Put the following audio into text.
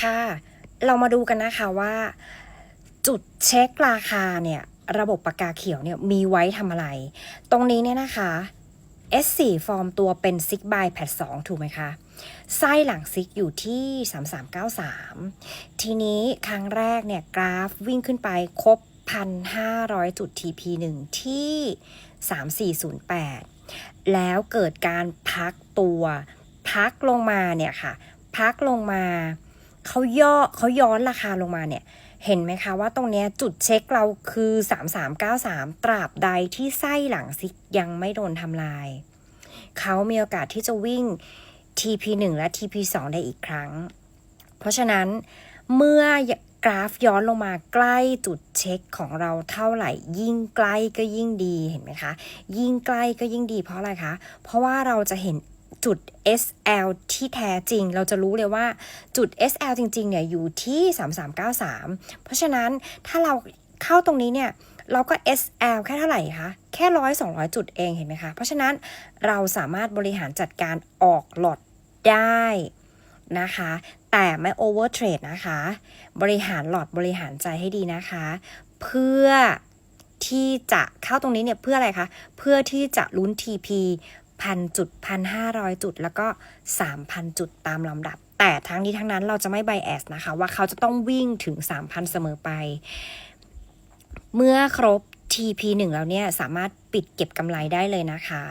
ค่ะ เรามาดูกันนะคะว่า จุดเช็คราคาเนี่ยระบบปากกาเขียวเนี่ยมีไว้ทำอะไร ตรงนี้เนี่ยนะคะ S4 ฟอร์มตัวเป็น Sig by Pad 2ถูกไหมคะ ไส้หลังซิกอยู่ที่ 3393 ทีนี้ครั้งแรกเนี่ยกราฟวิ่งขึ้นไปครบ 1,500 จุด TP1 ที่ 3408 แล้วเกิดการพักตัว พักลงมาเนี่ยค่ะ พักลงมา เขาย่อเขาย้อนราคาลงมาเนี่ย เห็นไหมคะว่าตรงเนี้ยจุดเช็คเราคือ 3393 ตราบใดที่ไส้หลังซิกยังไม่โดนทำลาย เขามีโอกาสที่จะวิ่ง TP1 และ TP2 ได้อีกครั้ง เพราะฉะนั้นเมื่อกราฟย้อนลงมาใกล้จุดเช็คของเราเท่าไหร่ ยิ่งใกล้ก็ยิ่งดีเห็นไหมคะ ยิ่งใกล้ก็ยิ่งดีเพราะอะไรคะ เพราะว่าเราจะเห็น จุด SL ที่แท้จริง เราจะรู้เลยว่าจุด SL จริง ๆ เนี่ยอยู่ที่ 3393 เพราะฉะนั้นถ้าเราเข้าตรงนี้เนี่ยเราก็ SL แค่เท่าไหร่คะ แค่ร้อยสองร้อยจุดเองเห็นไหมคะ เพราะฉะนั้นเราสามารถบริหารจัดการออกหลอดได้นะคะ แต่ไม่โอเวอร์เทรดนะคะ บริหารหลอดบริหารใจให้ดีนะคะ เพื่อที่จะเข้าตรงนี้เนี่ยเพื่ออะไรคะ เพื่อที่จะลุ้น TP พันจุดพันห้าร้อยจุด แล้วก็สามพันจุดตามลำดับ แต่ทั้งนี้ทั้งนั้นเราจะไม่ไบแอสนะคะ ว่าเขาจะต้องวิ่งถึงสามพันเสมอไป เมื่อครบ TP 1แล้วเนี่ย สามารถปิดเก็บกำไรได้เลยนะคะ